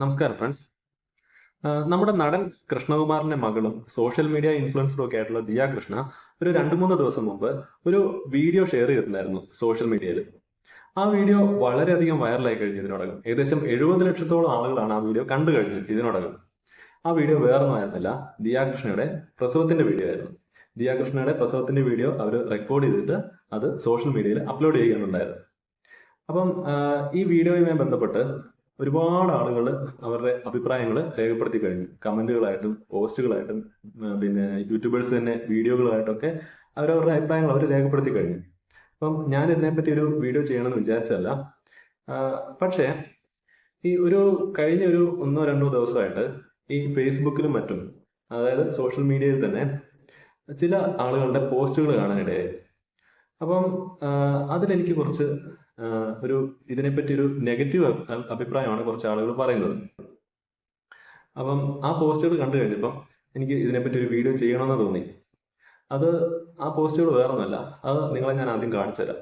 നമസ്കാരം ഫ്രണ്ട്സ് നമ്മുടെ നടൻ കൃഷ്ണകുമാറിന്റെ മകളും സോഷ്യൽ മീഡിയ ഇൻഫ്ലുവൻസറും ഒക്കെ ആയിട്ടുള്ള ദിയ കൃഷ്ണ ഒരു രണ്ടു മൂന്ന് ദിവസം മുമ്പ് ഒരു വീഡിയോ ഷെയർ ചെയ്തിട്ടുണ്ടായിരുന്നു സോഷ്യൽ മീഡിയയിൽ ആ വീഡിയോ വളരെയധികം വൈറലായി കഴിഞ്ഞു ഇതിനോടകം ഏകദേശം എഴുപത് ലക്ഷത്തോളം ആളുകളാണ് ആ വീഡിയോ കണ്ടു കഴിഞ്ഞു ഇതിനോടകം. ആ വീഡിയോ വേറൊന്നുമായിരുന്നില്ല ദിയ കൃഷ്ണയുടെ പ്രസവത്തിന്റെ വീഡിയോ ആയിരുന്നു. ദിയാകൃഷ്ണയുടെ പ്രസവത്തിന്റെ വീഡിയോ അവർ റെക്കോർഡ് ചെയ്തിട്ട് അത് സോഷ്യൽ മീഡിയയിൽ അപ്ലോഡ് ചെയ്യുകയാണുണ്ടായത്. അപ്പം ഈ വീഡിയോയുമായി ബന്ധപ്പെട്ട് ഒരുപാട് ആളുകൾ അവരുടെ അഭിപ്രായങ്ങൾ രേഖപ്പെടുത്തി കഴിഞ്ഞു. കമന്റുകളായിട്ടും പോസ്റ്റുകളായിട്ടും പിന്നെ യൂട്യൂബേഴ്സ് തന്നെ വീഡിയോകളായിട്ടൊക്കെ അവരവരുടെ അഭിപ്രായങ്ങൾ അവർ രേഖപ്പെടുത്തി കഴിഞ്ഞു. അപ്പം ഞാൻ ഇതിനെപ്പറ്റി ഒരു വീഡിയോ ചെയ്യണമെന്ന് വിചാരിച്ചല്ല പക്ഷേ ഈ ഒരു കഴിഞ്ഞ ഒരു ഒന്നോ രണ്ടോ ദിവസമായിട്ട് ഈ ഫേസ്ബുക്കിലും മറ്റും അതായത് സോഷ്യൽ മീഡിയയിൽ തന്നെ ചില ആളുകളുടെ പോസ്റ്റുകൾ കാണാനിടയായി. അപ്പം അതിലെനിക്ക് കുറച്ച് ഒരു ഇതിനെപ്പറ്റി ഒരു നെഗറ്റീവ് അഭിപ്രായമാണ് കുറച്ച് ആളുകൾ പറയുന്നത്. അപ്പം ആ പോസ്റ്റുകൾ കണ്ടു കഴിഞ്ഞപ്പം എനിക്ക് ഇതിനെപ്പറ്റി ഒരു വീഡിയോ ചെയ്യണമെന്ന് തോന്നി. അത് ആ പോസ്റ്റുകൾ വേറൊന്നുമല്ല അത് നിങ്ങളെ ഞാൻ ആദ്യം കാണിച്ചു തരാം.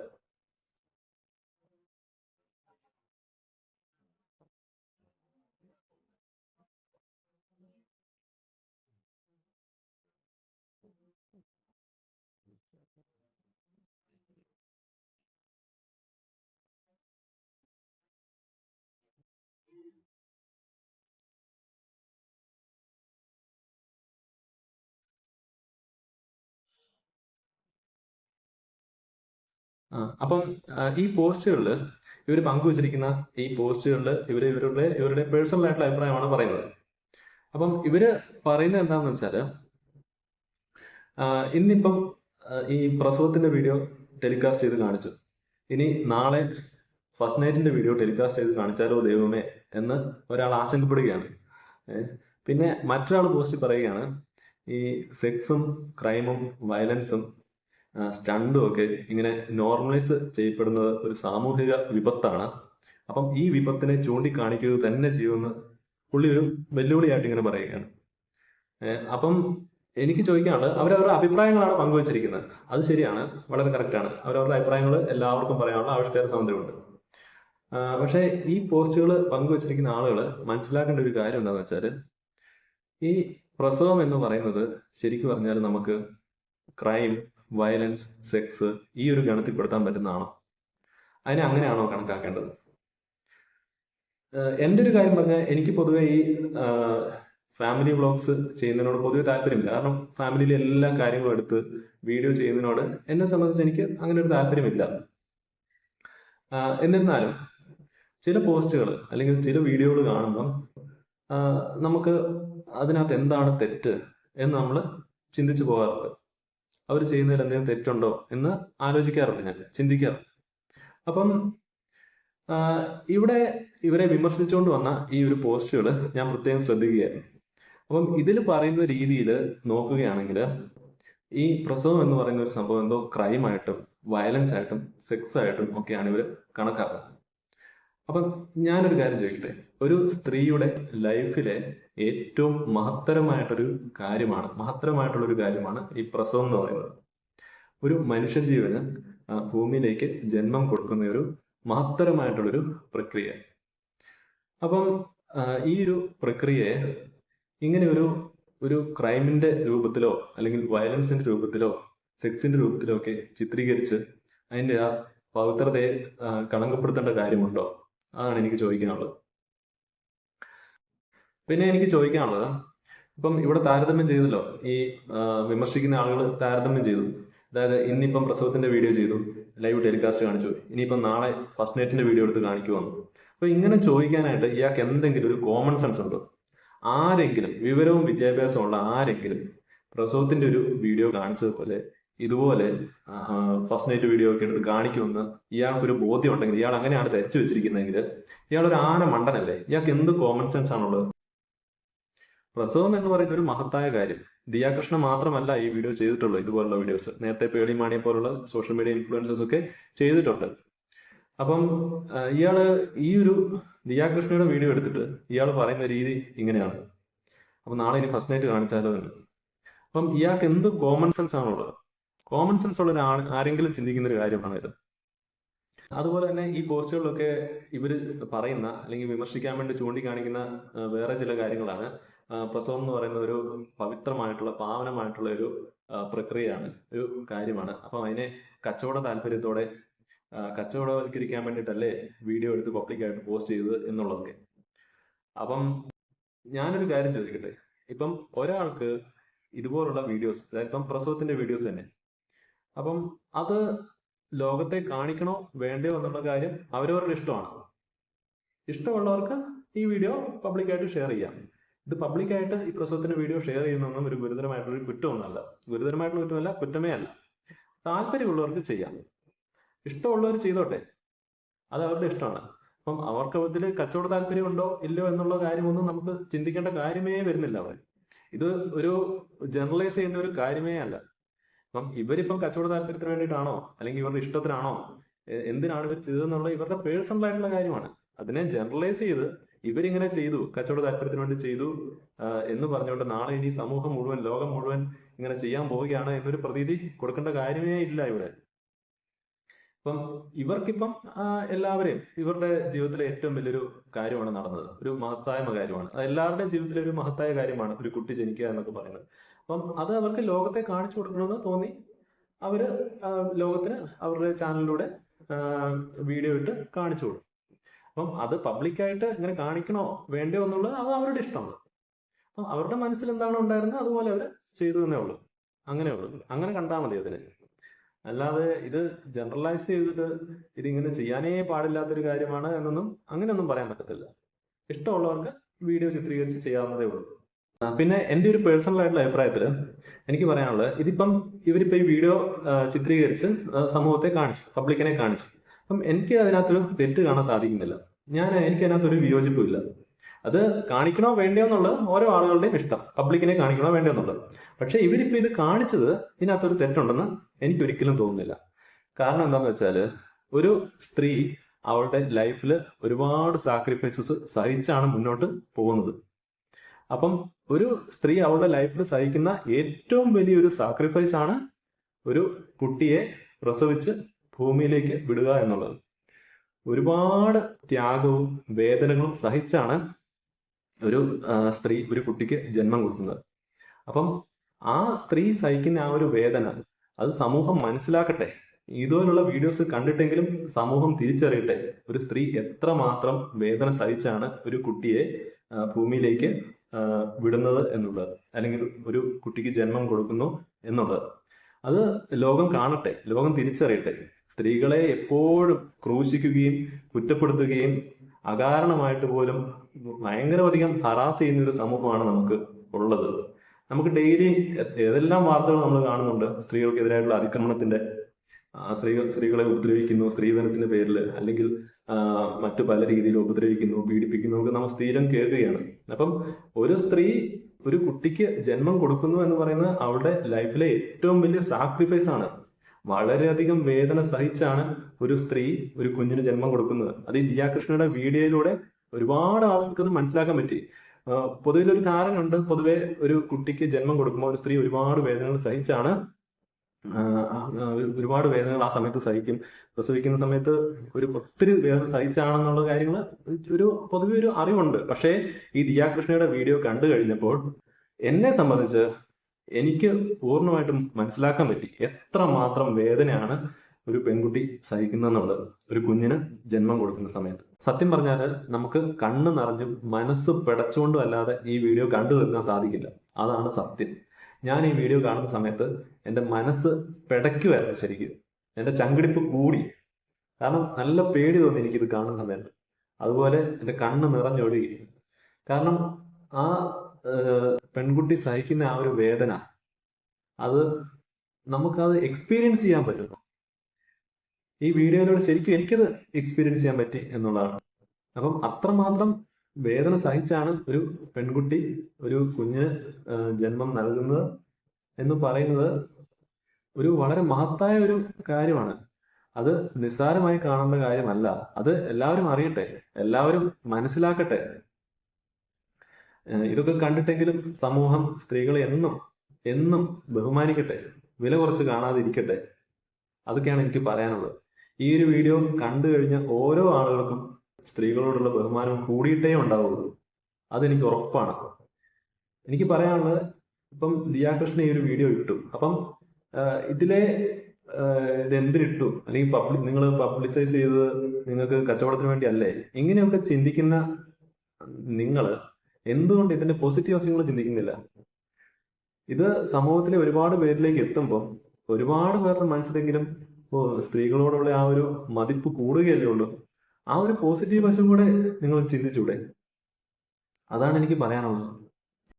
അപ്പം ഈ പോസ്റ്റുകളിൽ ഇവർ പങ്കുവച്ചിരിക്കുന്ന ഈ പോസ്റ്റുകളിൽ ഇവർ ഇവരുടെ ഇവരുടെ പേഴ്സണൽ ആയിട്ടുള്ള അഭിപ്രായമാണ് പറയുന്നത്. അപ്പം ഇവർ പറയുന്നത് എന്താണെന്ന് വെച്ചാൽ ആ, ഇന്നിപ്പം ഈ പ്രസവത്തിന്റെ വീഡിയോ ടെലികാസ്റ്റ് ചെയ്ത് കാണിച്ചു. ഇനി നാളെ ഫസ്റ്റ് നൈറ്റിന്റെ വീഡിയോ ടെലികാസ്റ്റ് ചെയ്ത് കാണിച്ചാലോ ദൈവമേ എന്ന് ഒരാൾ ആശങ്കപ്പെടുകയാണ്. പിന്നെ മറ്റൊരാൾ പോസ്റ്റ് പറയുകയാണ് ഈ സെക്സും ക്രൈമും വയലൻസും സ്റ്റണ്ടും ഒക്കെ ഇങ്ങനെ നോർമലൈസ് ചെയ്യപ്പെടുന്നത് ഒരു സാമൂഹിക വിപത്താണ്. അപ്പം ഈ വിപത്തിനെ ചൂണ്ടിക്കാണിക്കുക തന്നെ ചെയ്യുമെന്ന് പുള്ളി ഒരു വെല്ലുവിളിയായിട്ട് ഇങ്ങനെ പറയുകയാണ്. അപ്പം എനിക്ക് ചോദിക്കാനുള്ളത് അവരവരുടെ അഭിപ്രായങ്ങളാണ് പങ്കുവച്ചിരിക്കുന്നത്. അത് ശരിയാണ് വളരെ കറക്റ്റാണ് അവരവരുടെ അഭിപ്രായങ്ങൾ എല്ലാവർക്കും പറയാനുള്ള ആവിഷ്കാര സ്വാതന്ത്ര്യമുണ്ട് പക്ഷേ ഈ പോസ്റ്റുകൾ പങ്കുവച്ചിരിക്കുന്ന ആളുകൾ മനസ്സിലാക്കേണ്ട ഒരു കാര്യം എന്താണെന്ന് വെച്ചാൽ ഈ പ്രസവം എന്ന് പറയുന്നത് ശരിക്കും പറഞ്ഞാൽ നമുക്ക് ക്രൈം വയലൻസ് സെക്സ് ഈ ഒരു ഗണത്തിൽപ്പെടുത്താൻ പറ്റുന്നതാണോ? അതിനെ അങ്ങനെയാണോ കണക്കാക്കേണ്ടത്? എന്റെ ഒരു കാര്യം പറഞ്ഞാൽ എനിക്ക് പൊതുവേ ഈ ഫാമിലി വ്ളോഗ്സ് ചെയ്യുന്നതിനോട് പൊതുവെ താല്പര്യമില്ല. കാരണം ഫാമിലിയിലെ എല്ലാ കാര്യങ്ങളും എടുത്ത് വീഡിയോ ചെയ്യുന്നതിനോട് എന്നെ സംബന്ധിച്ച് എനിക്ക് അങ്ങനെ ഒരു താല്പര്യമില്ല. എന്നിരുന്നാലും ചില പോസ്റ്റുകൾ അല്ലെങ്കിൽ ചില വീഡിയോകൾ കാണുമ്പം നമുക്ക് അതിനകത്ത് എന്താണ് തെറ്റ് എന്ന് നമ്മൾ ചിന്തിച്ചു പോകാറുണ്ട്. അവർ ചെയ്യുന്നതിൽ എന്തെങ്കിലും തെറ്റുണ്ടോ എന്ന് ആലോചിക്കാറുണ്ട് ഞാൻ ചിന്തിക്കാറുണ്ട്. അപ്പം ഇവിടെ ഇവരെ വിമർശിച്ചുകൊണ്ട് വന്ന ഈ ഒരു പോസ്റ്റുകൾ ഞാൻ പ്രത്യേകം ശ്രദ്ധിക്കുകയായിരുന്നു. അപ്പം ഇതിൽ പറയുന്ന രീതിയിൽ നോക്കുകയാണെങ്കിൽ ഈ പ്രസവം എന്ന് പറയുന്ന ഒരു സംഭവം എന്തോ ക്രൈമായിട്ടും വയലൻസ് ആയിട്ടും സെക്സ് ആയിട്ടും ഒക്കെയാണ് ഇവർ കണക്കാക്കുന്നത്. അപ്പം ഞാനൊരു കാര്യം ചോദിക്കട്ടെ? ഒരു സ്ത്രീയുടെ ലൈഫിലെ ഏറ്റവും മഹത്തരമായിട്ടൊരു കാര്യമാണ് മഹത്തരമായിട്ടുള്ള ഒരു കാര്യമാണ് ഈ പ്രസവം എന്ന് പറയുന്നത്. ഒരു മനുഷ്യജീവന് ജീവന് ഭൂമിയിലേക്ക് ജന്മം കൊടുക്കുന്ന ഒരു മഹത്തരമായിട്ടുള്ളൊരു പ്രക്രിയ. അപ്പം ഈ ഒരു പ്രക്രിയയെ ഇങ്ങനെ ഒരു ഒരു ക്രൈമിന്റെ രൂപത്തിലോ അല്ലെങ്കിൽ വയലൻസിന്റെ രൂപത്തിലോ സെക്സിന്റെ രൂപത്തിലോ ഒക്കെ ചിത്രീകരിച്ച് അതിന്റെ ആ പവിത്രതയെ കളങ്കപ്പെടുത്തേണ്ട കാര്യമുണ്ടോ? അതാണ് എനിക്ക് ചോദിക്കാനുള്ളത്. പിന്നെ എനിക്ക് ചോദിക്കാനുള്ളത് ഇപ്പം ഇവിടെ താരതമ്യം ചെയ്തല്ലോ ഈ വിമർശിക്കുന്ന ആളുകൾ താരതമ്യം ചെയ്തു. അതായത് ഇന്നിപ്പം പ്രസവത്തിന്റെ വീഡിയോ ചെയ്തു ലൈവ് ടെലികാസ്റ്റ് കാണിച്ചു ഇനിയിപ്പം നാളെ ഫസ്റ്റ് നൈറ്റിന്റെ വീഡിയോ എടുത്ത് കാണിക്കുവാണ് അപ്പൊ ഇങ്ങനെ ചോദിക്കാനായിട്ട് ഇയാൾക്ക് എന്തെങ്കിലും ഒരു കോമൺ സെൻസ് ഉണ്ടോ? ആരെങ്കിലും വിവരവും വിദ്യാഭ്യാസവും ഉള്ള ആരെങ്കിലും പ്രസവത്തിന്റെ ഒരു വീഡിയോ കാണിച്ചതുപോലെ ഇതുപോലെ ഫസ്റ്റ് നൈറ്റ് വീഡിയോ ഒക്കെ എടുത്ത് കാണിക്കുമെന്ന് ഇയാൾക്കൊരു ബോധ്യം ഉണ്ടെങ്കിൽ ഇയാൾ അങ്ങനെയാണ് ധരിച്ചു വെച്ചിരിക്കുന്നതെങ്കിൽ ഇയാൾ ഒരു ആന മണ്ടനല്ലേ? ഇയാൾക്ക് എന്ത് കോമൺ സെൻസ് ആണുള്ളത്? പ്രസവം എന്ന് പറയുന്ന ഒരു മഹത്തായ കാര്യം. ദിയാകൃഷ്ണ മാത്രമല്ല ഈ വീഡിയോ ചെയ്തിട്ടുള്ളൂ ഇതുപോലുള്ള വീഡിയോസ് നേരത്തെ പേളി മാണിയെ പോലുള്ള സോഷ്യൽ മീഡിയ ഇൻഫ്ലുവൻസേഴ്സ് ഒക്കെ ചെയ്തിട്ടുണ്ട്. അപ്പം ഇയാൾ ഈ ഒരു ദിയാകൃഷ്ണയുടെ വീഡിയോ എടുത്തിട്ട് ഇയാൾ പറയുന്ന രീതി ഇങ്ങനെയാണ്. അപ്പൊ നാളെ ഇനി ഫസ്റ്റ് നൈറ്റ് കാണിച്ചാലോ എന്ന്. അപ്പം ഇയാൾക്ക് എന്ത് കോമൺ സെൻസ് ആണുള്ളത്? കോമൺ സെൻസ് ഉള്ള ഒരാൾ ആരെങ്കിലും ചിന്തിക്കുന്ന ഒരു കാര്യമാണ് ഇത്. അതുപോലെ തന്നെ ഈ പോസ്റ്റുകളിലൊക്കെ ഇവർ പറയുന്ന അല്ലെങ്കിൽ വിമർശിക്കാൻ വേണ്ടി ചൂണ്ടിക്കാണിക്കുന്ന വേറെ ചില കാര്യങ്ങളാണ്. പ്രസവം എന്ന് പറയുന്ന ഒരു പവിത്രമായിട്ടുള്ള പാവനമായിട്ടുള്ള ഒരു പ്രക്രിയയാണ്. ഒരു കാര്യമാണ്. അപ്പം അതിനെ കച്ചവട താല്പര്യത്തോടെ കച്ചവടവൽക്കരിക്കാൻ വേണ്ടിയിട്ടല്ലേ വീഡിയോ എടുത്ത് പബ്ലിക്കായിട്ട് പോസ്റ്റ് ചെയ്തത് എന്നുള്ളതൊക്കെ. അപ്പം ഞാനൊരു കാര്യം ചോദിക്കട്ടെ? ഇപ്പം ഒരാൾക്ക് ഇതുപോലുള്ള വീഡിയോസ് ഇപ്പം പ്രസവത്തിന്റെ വീഡിയോസ് തന്നെ. അപ്പം അത് ലോകത്തെ കാണിക്കണോ വേണ്ടയോ എന്നുള്ള കാര്യം അവരവരുടെ ഇഷ്ടമാണ്. ഇഷ്ടമുള്ളവർക്ക് ഈ വീഡിയോ പബ്ലിക്കായിട്ട് ഷെയർ ചെയ്യാം. ഇത് പബ്ലിക്കായിട്ട് ഈ പ്രസവത്തിന് വീഡിയോ ഷെയർ ചെയ്യുന്നൊന്നും ഒരു ഗുരുതരമായിട്ടുള്ള കുറ്റമൊന്നുമല്ല. ഗുരുതരമായിട്ടുള്ള കുറ്റമല്ല കുറ്റമേ അല്ല. താല്പര്യമുള്ളവർക്ക് ചെയ്യാം. ഇഷ്ടമുള്ളവർ ചെയ്തോട്ടെ. അത് അവരുടെ ഇഷ്ടമാണ്. അപ്പം അവർക്ക് ഇതിൽ കച്ചവട താല്പര്യമുണ്ടോ ഇല്ലയോ എന്നുള്ള കാര്യമൊന്നും നമുക്ക് ചിന്തിക്കേണ്ട കാര്യമേ വരുന്നില്ല അവർ ഇത് ഒരു ജനറലൈസ് ചെയ്യുന്ന ഒരു കാര്യമേ അല്ല. അപ്പം ഇവരിപ്പം കച്ചവട താല്പര്യത്തിന് വേണ്ടിയിട്ടാണോ? അല്ലെങ്കിൽ ഇവരുടെ ഇഷ്ടത്തിനാണോ? എന്തിനാണ് ഇവർ ചെയ്തതെന്നുള്ള ഇവരുടെ പേഴ്സണൽ ആയിട്ടുള്ള കാര്യമാണ്. അതിനെ ജനറലൈസ് ചെയ്ത് ഇവരിങ്ങനെ ചെയ്തു കച്ചവട താല്പര്യത്തിന് വേണ്ടി ചെയ്തു എന്ന് പറഞ്ഞുകൊണ്ട് നാളെ ഇനി സമൂഹം മുഴുവൻ ലോകം മുഴുവൻ ഇങ്ങനെ ചെയ്യാൻ പോവുകയാണ് എന്നൊരു പ്രതീതി കൊടുക്കേണ്ട കാര്യമേ ഇല്ല ഇവിടെ. അപ്പം ഇവർക്കിപ്പം എല്ലാവരെയും ഇവരുടെ ജീവിതത്തിലെ ഏറ്റവും വലിയൊരു കാര്യമാണ് നടന്നത്. ഒരു മഹത്തായ കാര്യമാണ്. എല്ലാവരുടെയും ജീവിതത്തിലെ ഒരു മഹത്തായ കാര്യമാണ് ഒരു കുട്ടി ജനിക്കുക എന്നൊക്കെ പറയുന്നത്. അപ്പം അത് അവർക്ക് ലോകത്തെ കാണിച്ചു കൊടുക്കണമെന്ന് തോന്നി. അവർ ലോകത്തിന് അവരുടെ ചാനലിലൂടെ വീഡിയോ ഇട്ട് കാണിച്ചു കൊടുക്കും അപ്പം അത് പബ്ലിക്കായിട്ട് ഇങ്ങനെ കാണിക്കണോ വേണ്ടോ എന്നുള്ളത് അത് അവരുടെ ഇഷ്ടമാണ്. അപ്പം അവരുടെ മനസ്സിൽ എന്താണോ ഉണ്ടായിരുന്നത്? അതുപോലെ അവർ ചെയ്തു എന്നേ ഉള്ളൂ. അങ്ങനെ ഉള്ളൂ. അങ്ങനെ കണ്ടാൽ മതി അതിന്. അല്ലാതെ ഇത് ജനറലൈസ് ചെയ്തിട്ട് ഇതിങ്ങനെ ചെയ്യാനേ പാടില്ലാത്തൊരു കാര്യമാണ് എന്നൊന്നും അങ്ങനെയൊന്നും പറയാൻ പറ്റത്തില്ല. ഇഷ്ടമുള്ളവർക്ക് വീഡിയോ ചിത്രീകരിച്ച് ചെയ്യാവുന്നതേ ഉള്ളൂ. പിന്നെ എന്റെ ഒരു പേഴ്സണൽ ആയിട്ടുള്ള അഭിപ്രായത്തിൽ എനിക്ക് പറയാനുള്ളത് ഇതിപ്പം ഇവരിപ്പോൾ ഈ വീഡിയോ ചിത്രീകരിച്ച് സമൂഹത്തെ കാണിച്ചു പബ്ലിക്കിനെ കാണിച്ചു. അപ്പം എനിക്ക് അതിനകത്തൊരു തെറ്റ് കാണാൻ സാധിക്കുന്നില്ല. ഞാൻ എനിക്ക് അതിനകത്തൊരു വിയോജിപ്പുമില്ല അത് കാണിക്കണോ വേണ്ടയോ എന്നുള്ളത് ഓരോ ആളുകളുടെയും ഇഷ്ടം. പബ്ലിക്കിനെ കാണിക്കണോ വേണ്ടയോ എന്നുള്ളത്. പക്ഷെ ഇവരിപ്പോൾ ഇത് കാണിച്ചത് ഇതിനകത്തൊരു തെറ്റുണ്ടെന്ന് എനിക്ക് ഒരിക്കലും തോന്നുന്നില്ല. കാരണം എന്താണെന്ന് വെച്ചാൽ ഒരു സ്ത്രീ അവളുടെ ലൈഫിൽ ഒരുപാട് സാക്രിഫൈസസ് സഹിച്ചാണ് മുന്നോട്ട് പോകുന്നത്. അപ്പം ഒരു സ്ത്രീ അവളുടെ ലൈഫിൽ സഹിക്കുന്ന ഏറ്റവും വലിയൊരു സാക്രിഫൈസ് ആണ് ഒരു കുട്ടിയെ പ്രസവിച്ച് ഭൂമിയിലേക്ക് വിടുക എന്നുള്ളത്. ഒരുപാട് ത്യാഗവും വേദനകളും സഹിച്ചാണ് ഒരു സ്ത്രീ ഒരു കുട്ടിക്ക് ജന്മം കൊടുക്കുന്നത്. അപ്പം ആ സ്ത്രീ സഹിക്കുന്ന ആ ഒരു വേദന അത് സമൂഹം മനസ്സിലാക്കട്ടെ. ഇതുപോലുള്ള വീഡിയോസ് കണ്ടിട്ടെങ്കിലും സമൂഹം തിരിച്ചറിയട്ടെ. ഒരു സ്ത്രീ എത്രമാത്രം വേദന സഹിച്ചാണ് ഒരു കുട്ടിയെ ഭൂമിയിലേക്ക് വിടുന്നത് എന്നുള്ളത്. അല്ലെങ്കിൽ ഒരു കുട്ടിക്ക് ജന്മം കൊടുക്കുന്നു എന്നുള്ളത്. അത് ലോകം കാണട്ടെ ലോകം തിരിച്ചറിയട്ടെ. സ്ത്രീകളെ എപ്പോഴും ക്രൂശിക്കുകയും കുറ്റപ്പെടുത്തുകയും അകാരണമായിട്ട് പോലും ഭയങ്കരമധികം ഹറാസ് ചെയ്യുന്ന ഒരു സമൂഹമാണ് നമുക്ക് ഉള്ളത്. നമുക്ക് ഡെയിലി ഏതെല്ലാം വാർത്തകൾ നമ്മൾ കാണുന്നുണ്ട് സ്ത്രീകൾക്കെതിരായിട്ടുള്ള അതിക്രമണത്തിന്റെ ആ, സ്ത്രീകൾ സ്ത്രീകളെ ഉപദ്രവിക്കുന്നു സ്ത്രീധനത്തിന്റെ പേരിൽ അല്ലെങ്കിൽ മറ്റു പല രീതിയിൽ ഉപദ്രവിക്കുന്നു പീഡിപ്പിക്കുന്നു ഒക്കെ നമ്മൾ സ്ഥിരം കേൾക്കുകയാണ്. അപ്പം ഒരു സ്ത്രീ ഒരു കുട്ടിക്ക് ജന്മം കൊടുക്കുന്നു എന്ന് പറയുന്നത് അവളുടെ ലൈഫിലെ ഏറ്റവും വലിയ സാക്രിഫൈസ് ആണ്. വളരെയധികം വേദന സഹിച്ചാണ് ഒരു സ്ത്രീ ഒരു കുഞ്ഞിന് ജന്മം കൊടുക്കുന്നത്. അത് ഈ വീഡിയോയിലൂടെ ഒരുപാട് ആളുകൾക്ക് അത് മനസ്സിലാക്കാൻ പറ്റി. പൊതുവിലൊരു ഉണ്ട് പൊതുവെ ഒരു കുട്ടിക്ക് ജന്മം കൊടുക്കുമ്പോൾ ഒരു സ്ത്രീ ഒരുപാട് വേദനകൾ സഹിച്ചാണ് ഒരുപാട് വേദനകൾ ആ സമയത്ത് സഹിക്കും. പ്രസവിക്കുന്ന സമയത്ത് ഒരു ഒത്തിരി വേദന സഹിച്ചാണെന്നുള്ള കാര്യങ്ങൾ ഒരു പൊതുവെ ഒരു അറിവുണ്ട്. പക്ഷേ ഈ ദിയാകൃഷ്ണയുടെ വീഡിയോ കണ്ടു കഴിഞ്ഞപ്പോൾ എന്നെ സംബന്ധിച്ച് എനിക്ക് പൂർണമായിട്ടും മനസ്സിലാക്കാൻ പറ്റി എത്ര മാത്രം വേദനയാണ് ഒരു പെൺകുട്ടി സഹിക്കുന്നെന്നുള്ളത് ഒരു കുഞ്ഞിന് ജന്മം കൊടുക്കുന്ന സമയത്ത്. സത്യം പറഞ്ഞാൽ നമുക്ക് കണ്ണ് നിറഞ്ഞും മനസ്സ് പിടച്ചുകൊണ്ടും അല്ലാതെ ഈ വീഡിയോ കണ്ടു തീർക്കാൻ സാധിക്കില്ല. അതാണ് സത്യം. ഞാൻ ഈ വീഡിയോ കാണുന്ന സമയത്ത് എന്റെ മനസ്സ് പിടയ്ക്കുമായിരുന്നു ശരിക്കും. എന്റെ ചങ്കിടിപ്പ് കൂടി. കാരണം നല്ല പേടി തോന്നി എനിക്കിത് കാണുന്ന സമയത്ത്. അതുപോലെ എന്റെ കണ്ണ് നിറഞ്ഞൊഴുകി കാരണം ആ പെൺകുട്ടി സഹിക്കുന്ന ആ ഒരു വേദന അത് നമുക്കത് എക്സ്പീരിയൻസ് ചെയ്യാൻ പറ്റുന്നു. ഈ വീഡിയോയിലൂടെ ശരിക്കും എനിക്കത് എക്സ്പീരിയൻസ് ചെയ്യാൻ പറ്റി എന്നുള്ളതാണ്. അപ്പം അത്രമാത്രം വേദന സഹിച്ചാണ് ഒരു പെൺകുട്ടി ഒരു കുഞ്ഞ് ജന്മം നൽകുന്നത് എന്ന് പറയുന്നത് ഒരു വളരെ മഹത്തായ ഒരു കാര്യമാണ്. അത് നിസ്സാരമായി കാണേണ്ട കാര്യമല്ല. അത് എല്ലാവരും അറിയട്ടെ എല്ലാവരും മനസ്സിലാക്കട്ടെ. ഇതൊക്കെ കണ്ടിട്ടെങ്കിലും സമൂഹം സ്ത്രീകളെ എന്നും എന്നും ബഹുമാനിക്കട്ടെ വില കുറച്ച് കാണാതിരിക്കട്ടെ. അതൊക്കെയാണ് എനിക്ക് പറയാനുള്ളത്. ഈ ഒരു വീഡിയോ കണ്ടു കഴിഞ്ഞ ഓരോ ആളുകൾക്കും സ്ത്രീകളോടുള്ള ബഹുമാനം കൂടിയിട്ടേ ഉണ്ടാവുള്ളൂ. അതെനിക്ക് ഉറപ്പാണ്. എനിക്ക് പറയാനുള്ളത് ഇപ്പം ദിയാകൃഷ്ണ ഈ ഒരു വീഡിയോ ഇട്ടു. അപ്പം ഇതിലെ ഇത് എന്തിനിട്ടു അല്ലെങ്കിൽ പബ്ലിക് നിങ്ങൾ പബ്ലിസൈസ് ചെയ്തത് നിങ്ങൾക്ക് കച്ചവടത്തിന് വേണ്ടി അല്ലേ ഇങ്ങനെയൊക്കെ ചിന്തിക്കുന്ന നിങ്ങൾ എന്തുകൊണ്ട് ഇതിന്റെ പോസിറ്റീവ് വശങ്ങൾ ചിന്തിക്കുന്നില്ല? ഇത് സമൂഹത്തിലെ ഒരുപാട് പേരിലേക്ക് എത്തുമ്പോൾ ഒരുപാട് പേരുടെ മനസ്സിലെങ്കിലും സ്ത്രീകളോടുള്ള ആ ഒരു മതിപ്പ് കൂടുകയല്ലേ ഉള്ളൂ. ആ ഒരു പോസിറ്റീവ് വശം കൂടെ നിങ്ങൾ ചിന്തിച്ചൂടെ? അതാണ് എനിക്ക് പറയാനുള്ളത്.